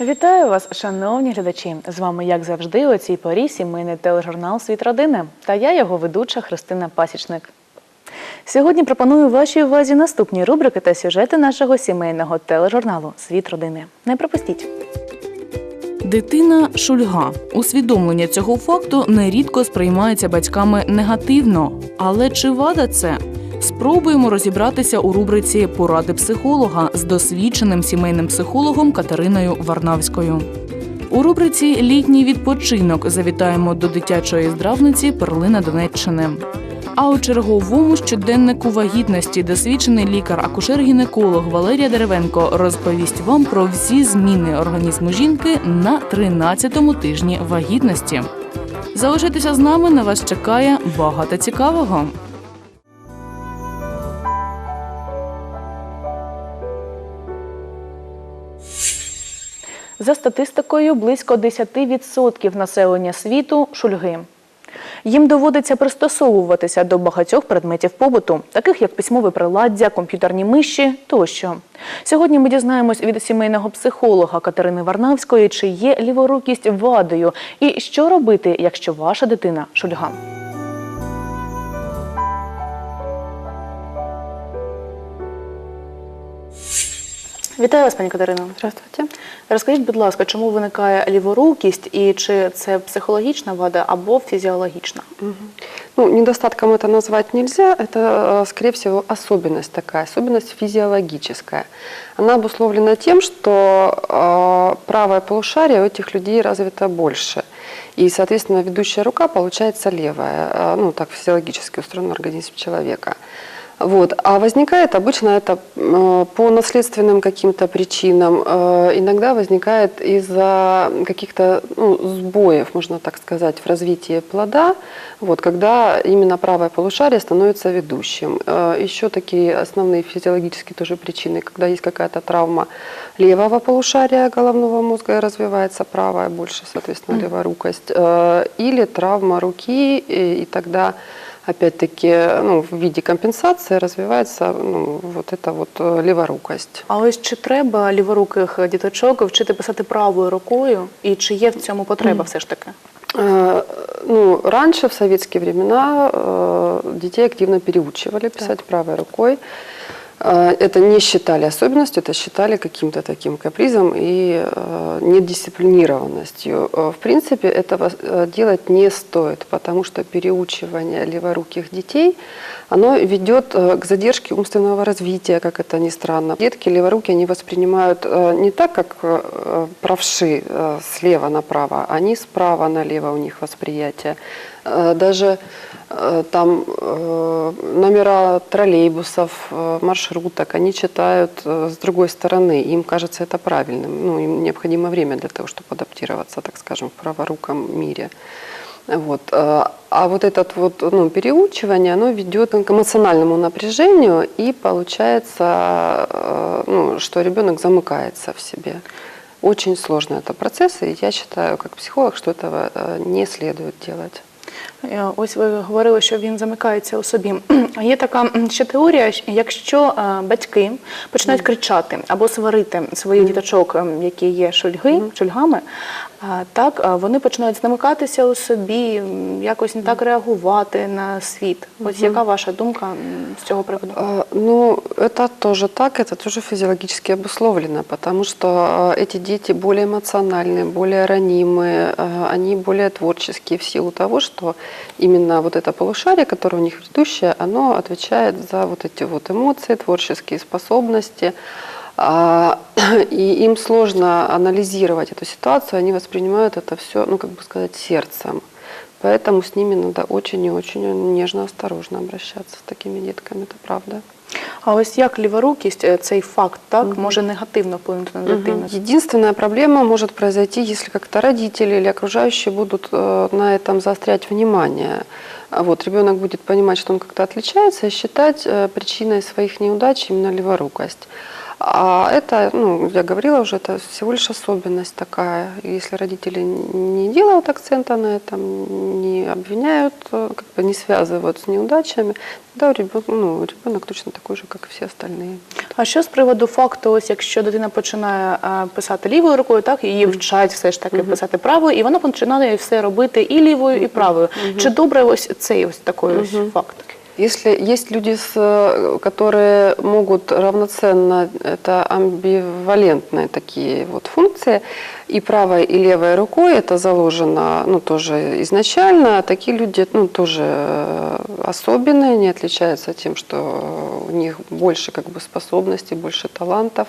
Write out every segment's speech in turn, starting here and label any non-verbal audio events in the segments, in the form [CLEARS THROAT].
Вітаю вас, шановні глядачі! З вами, як завжди, у цій порі сімейний тележурнал Світ родини та я, його ведуча Христина Пасічник. Сьогодні пропоную вашій увазі наступні рубрики та сюжети нашого сімейного тележурналу Світ родини. Не пропустіть! Дитина шульга. Усвідомлення цього факту нерідко сприймається батьками негативно. Але чи вада це? Спробуємо розібратися у рубриці Поради психолога з досвідченим сімейним психологом Катериною Варнавською. У рубриці Літній відпочинок завітаємо до дитячої здравниці Перлина Донеччини. А у черговому щоденнику вагітності досвідчений лікар-акушер-гінеколог Валерія Деревенко розповість вам про всі зміни організму жінки на 13-му тижні вагітності. Залишайтеся з нами, на вас чекає багато цікавого. За статистикою, близько 10% населення світу шульги. Їм доводиться пристосовуватися до багатьох предметів побуту, таких як письмове приладдя, комп'ютерні миші тощо. Сьогодні ми дізнаємось від сімейного психолога Катерини Варнавської, чи є ліворукість вадою, і що робити, якщо ваша дитина шульга. Вітаю вас, пані Катерино. Здравствуйте. Розкажіть, будь ласка, чому виникає ліворукість і чи це психологічна вада або фізіологічна? Ну, недостатком это назвать нельзя. Это, э, скорее всего, особенность такая, особенность физиологическая. Она обусловлена тем, что э, правое полушарие у этих людей развито больше. И, соответственно, ведущая рука получается левая. Э, Ну, так физиологически устроен организм человека. Вот. А возникает обычно это э, по наследственным каким-то причинам. Э, Иногда возникает из-за каких-то ну, сбоев, можно так сказать, в развитии плода, вот, когда именно правое полушарие становится ведущим. Э, Еще такие основные физиологические тоже причины, когда есть какая-то травма левого полушария головного мозга и развивается правая больше, соответственно, леворукость, или травма руки, и тогда опять-таки, ну, в виде компенсации развивается ну, вот эта вот э, леворукость. А ось чи треба ліворуких діточок вчити писати правою рукою, і чи є в цьому потреба все ж таки? Э, Ну, раньше, в советские времена, э, детей активно переучивали писать правой рукой. Э, Это не считали особенностью, это считали каким-то таким капризом и э, недисциплинированностью. Э, В принципе, этого э, делать не стоит, потому что переучивание леворуких детей, оно ведет к задержке умственного развития, как это ни странно. Детки леворуки они воспринимают не так, как правши слева направо, они справа налево у них восприятие. Даже там э, номера троллейбусов, э, маршруток, они читают э, с другой стороны. Им кажется это правильным. Ну, им необходимо время для того, чтобы адаптироваться, так скажем, в праворуком мире. Вот. э, А вот это вот, ну, переучивание, оно ведет к эмоциональному напряжению, и получается, э, ну, что ребенок замыкается в себе. Очень сложный это процесс, и я считаю, как психолог, что этого э, не следует делать. Е, Ось ви говорили, що він замикається у собі. [CLEARS THROAT] А Є така ще теорія, якщо е, батьки починають кричати або сварити своїх діточок, ем, які є шульги, шульгами, так е, вони починають замикатися у собі, м, якось не так реагувати на світ. Ось яка ваша думка м, з цього приводу? Э, Ну, это тоже так, это тоже физиологически обусловлено, потому что э, эти дети более эмоциональные, более ранимые, э, они более творческие в силу того, что именно вот это полушарие, которое у них ведущее, оно отвечает за вот эти вот эмоции, творческие способности. А, [CLEARS THROAT] И им сложно анализировать эту ситуацию, они воспринимают это все, ну, как бы сказать, сердцем. Поэтому с ними надо очень и очень нежно, осторожно обращаться с такими детками, это правда. А ось як ліворукість, цей факт, так може негативно вплинути на дитину? Мгм. Единственная проблема может произойти, если как-то родители или окружающие будут э, на этом заострять внимание. Вот, ребенок будет понимать, что он как-то отличается, и считать э, причиной своих неудач именно леворукость. А это, ну, я говорила уже, это всего лишь особенность такая. Если родители не делают акцента на этом, не обвиняют, э, как бы не связывают с неудачами, тогда ребенок, ну, ребенок точно такой же, как и все остальные. А що з приводу факту, ось якщо дитина починає е, писати лівою рукою, так її вчать все ж таки писати правою, і вона починає все робити і лівою, і правою. Чи добре ось цей ось такий ось факт? Если есть люди, э, которые могут равноценно, это амбивалентные такие вот функции, и правой, и левой рукой это заложено, ну, тоже изначально, такие люди, ну, тоже э, особенные, не отличаются тем, что у них больше, как бы, способностей, больше талантов.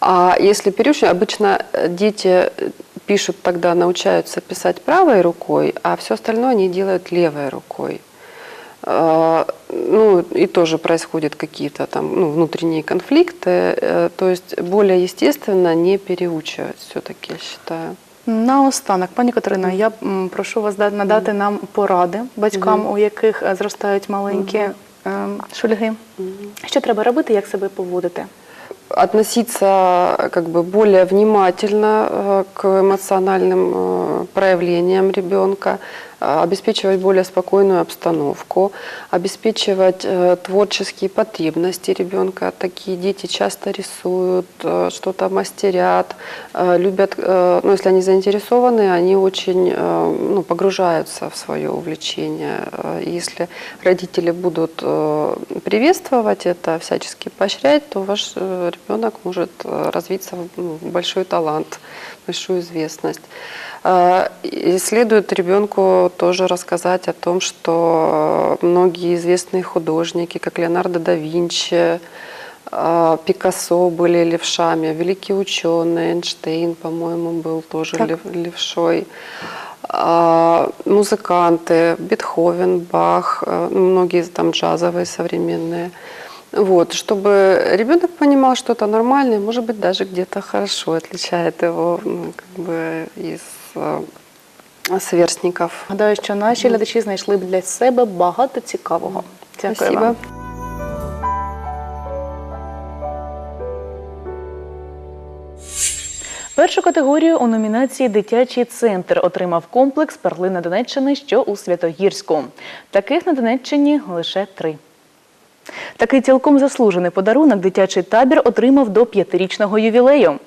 А если переучивать, обычно э, дети пишут тогда, научаются писать правой рукой, а все остальное они делают левой рукой. А, Ну, и тоже происходят какие-то там ну, внутренние конфликты. э, То есть более естественно не переучивать все-таки, я считаю. Наостанок, пані Катерина, я м, прошу вас да- надати нам поради батькам, у яких е, зростають маленькі е, шульги. Що треба робити, як себе поводити? относиться как бы более внимательно э, к эмоциональным э, проявлениям ребенка, э, обеспечивать более спокойную обстановку, обеспечивать э, творческие потребности ребенка. Такие дети часто рисуют, э, что-то мастерят, э, любят, э, ну, если они заинтересованы, они очень э, ну, погружаются в свое увлечение. Э, Если родители будут э, приветствовать это, всячески поощрять, то ваш э, ребенок может э, развиться в ну, в большой талант, большую известность. Э, И следует ребенку тоже рассказать о том, что многие известные художники, как Леонардо да Винчи, э, Пикассо были левшами, великий ученый, Эйнштейн, по-моему, был тоже лев- левшой. Музыканты, Бетховен, Бах, э, ну, многие там джазовые современные. Вот, чтобы ребенок понимал, что это нормально, и, может быть, даже где-то хорошо отличает его ну, как бы из э, сверстников. Гадаю, що наші глядачі знайшли б для себе багато цікавого. Дякую Спасибо. вам. Першу категорію у номінації Дитячий центр отримав комплекс Перлина Донеччини, що у Святогірську. Таких на Донеччині лише три. Такий цілком заслужений подарунок дитячий табір отримав до п'ятирічного ювілею.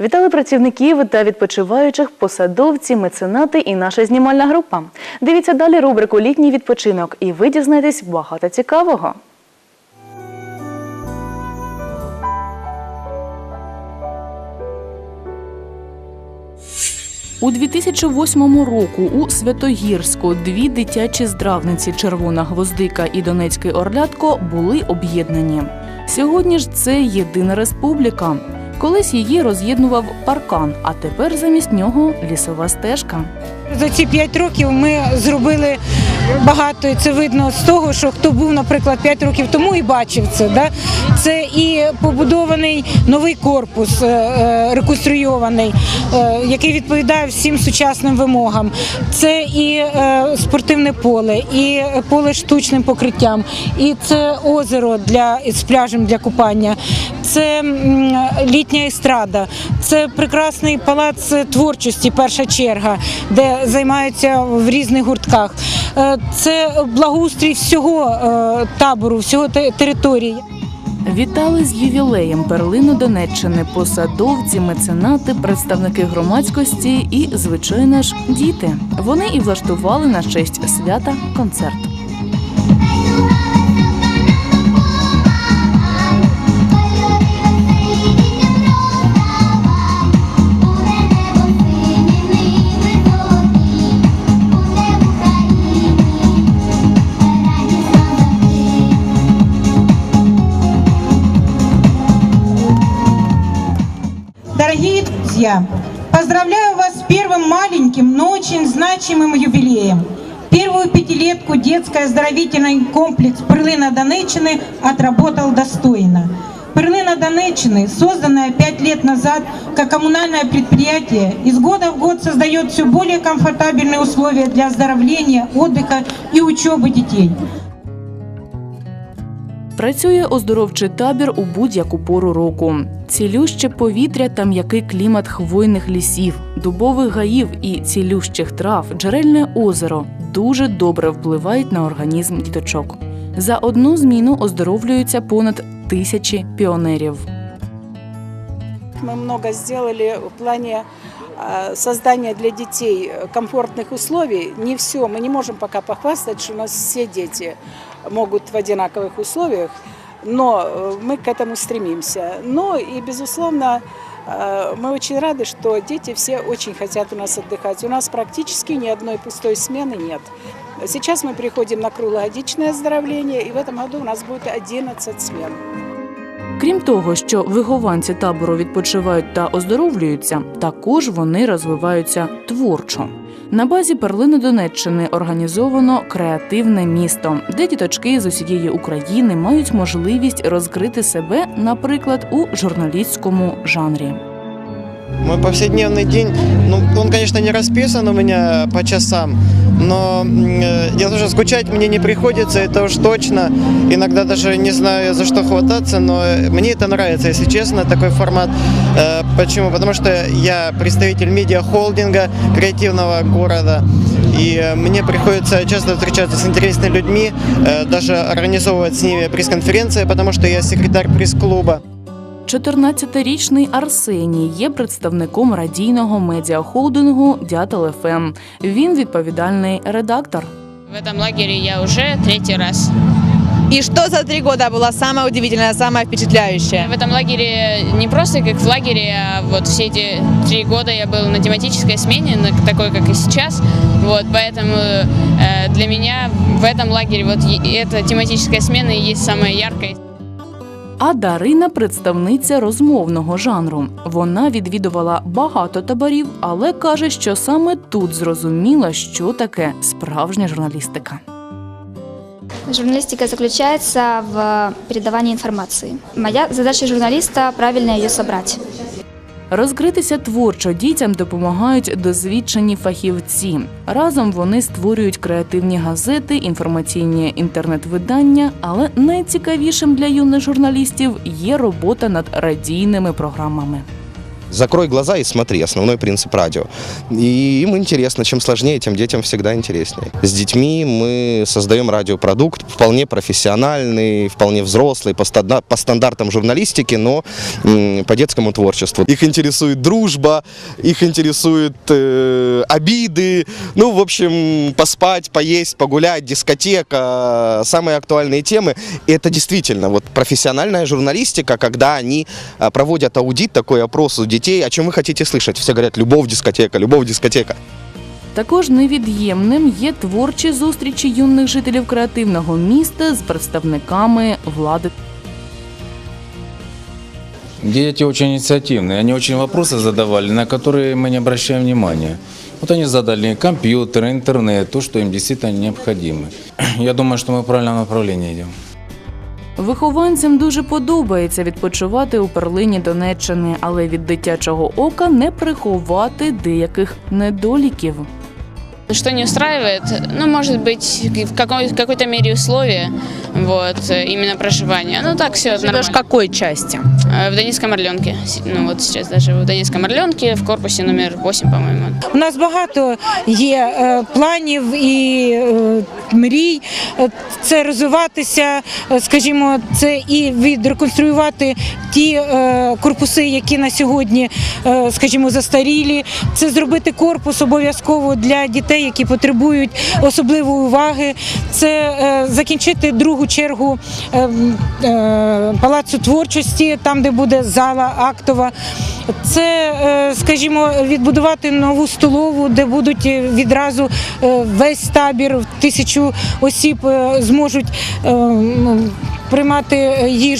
Вітали працівників та відпочиваючих, посадовці, меценати і наша знімальна група. Дивіться далі рубрику Літній відпочинок, і ви дізнаєтесь багато цікавого. У 2008 року у Святогірську дві дитячі здравниці Червона гвоздика і Донецький Орлятко були об'єднані. Сьогодні ж це єдина республіка. Колись її роз'єднував паркан, а тепер замість нього лісова стежка. За ці п'ять років ми зробили багато, і це видно з того, що хто був, наприклад, п'ять років тому і бачив це. Да? Це і побудований новий корпус, е, е, реконструйований, е, який відповідає всім сучасним вимогам. Це і спортивне поле, і поле штучним покриттям, і це озеро для з пляжем для купання, це літня естрада, це прекрасний палац творчості, перша черга, де займаються в різних гуртках. Е, Це благоустрій всього е, табору, всього території. Вітали з ювілеєм перлину Донеччини посадовці, меценати, представники громадськості і, звичайно ж, діти. Вони і влаштували на честь свята концерт. Дорогие друзья, поздравляю вас с первым маленьким, но очень значимым юбилеем. Первую пятилетку детский оздоровительный комплекс Перлина Донеччины отработал достойно. Перлина Донеччины, созданная пять лет назад как коммунальное предприятие, из года в год создает все более комфортабельные условия для оздоровления, отдыха и учебы детей. Працює оздоровчий табір у будь-яку пору року. Цілюще повітря та м'який клімат хвойних лісів, дубових гаїв і цілющих трав, джерельне озеро дуже добре впливають на організм діточок. За одну зміну оздоровлюються понад тисячі піонерів. Мы много сделали в плане э, создания для детей комфортных условий. Не все, мы не можем пока похвастать, что у нас все дети могут в одинаковых условиях, но э, мы к этому стремимся. Но и, безусловно, э, мы очень рады, что дети все очень хотят у нас отдыхать. У нас практически ни одной пустой смены нет. Сейчас мы переходим на круглогодичное оздоровление, и в этом году у нас будет 11 смен. Крім того, що вихованці табору відпочивають та оздоровлюються, також вони розвиваються творчо. На базі перлини Донеччини організовано креативне місто, де діточки з усієї України мають можливість розкрити себе, наприклад, у журналістському жанрі. Мой повседневный день, ну, он, конечно, не расписан у меня по часам, но э, я тоже скучать мне не приходится, это уж точно. Иногда даже не знаю, за что хвататься, но мне это нравится, если честно, такой формат. Э, Почему? Потому что я представитель медиа-холдинга креативного города, и э, мне приходится часто встречаться с интересными людьми, даже организовывать с ними пресс-конференции, потому что я секретарь пресс-клуба. 14-річний Арсеній є представником радійного медіахолдингу Дятел ФМ. Він відповідальний редактор. В этом лагере я уже третий раз. И что за три года было самое удивительное, самое впечатляющее? В этом лагере не просто как в лагере, а вот все эти три года я был на тематической смене, на- такой, как и сейчас. Вот, поэтому э, для меня в этом лагере вот е- эта тематическая смена и есть самая яркая. А Дарина представниця розмовного жанру. Вона відвідувала багато таборів, але каже, що саме тут зрозуміла, що таке справжня журналістика. Журналистика заключается в передавании информации. Моя задача журналиста – правильно ее собрать. Розкритися творчо дітям допомагають досвідчені фахівці. Разом вони створюють креативні газети, інформаційні інтернет-видання. Але найцікавішим для юних журналістів є робота над радійними програмами. Закрой глаза и смотри, основной принцип радио. И им интересно, чем сложнее, тем детям всегда интереснее. С детьми мы создаем радиопродукт, вполне профессиональный, вполне взрослый, по, станда- по стандартам журналистики, но по детскому творчеству. Их интересует дружба, их интересуют э, обиды, ну, в общем, поспать, поесть, погулять, дискотека, самые актуальные темы. И это действительно вот профессиональная журналистика, когда они а, проводят аудит, такой опрос у детей, о чем вы хотите слышать. Все говорят, любовь, дискотека, любовь, дискотека. Також невід'ємним є творчі зустрічі юних жителів креативного міста з представниками влади Дети очень инициативные, они очень вопросы задавали, на которые мы не обращаем внимания. Вот они задали компьютер, интернет, то, что им действительно необходимо. [CLEARS THROAT] Я думаю, что мы в правильном направлении идем. Вихованцям дуже подобається відпочивати у перлині Донеччини, але від дитячого ока не приховати деяких недоліків. Что не устраивает? Ну, может быть, в какой- в какой-то мере условия, вот, э, именно проживания. Ну, так все Живешь в нормально. какой части? Э, В Донецком Орленке. Ну, вот сейчас даже в Донецком Орленке, в корпусе номер 8, по-моему. У нас багато є е, планів і е, мрій. Е, Це розвиватися, е, скажімо, це і відреконструювати ті е, корпуси, які на сьогодні, е, скажімо, застарілі. Це зробити корпус обов'язково для дітей, які потребують особливої уваги. Це е, закінчити другу чергу е, м, е, палацу творчості, там де буде зала актова. Це, е, скажімо, відбудувати нову столову, де будуть відразу весь табір, тисячу осіб зможуть е, приймати їжу.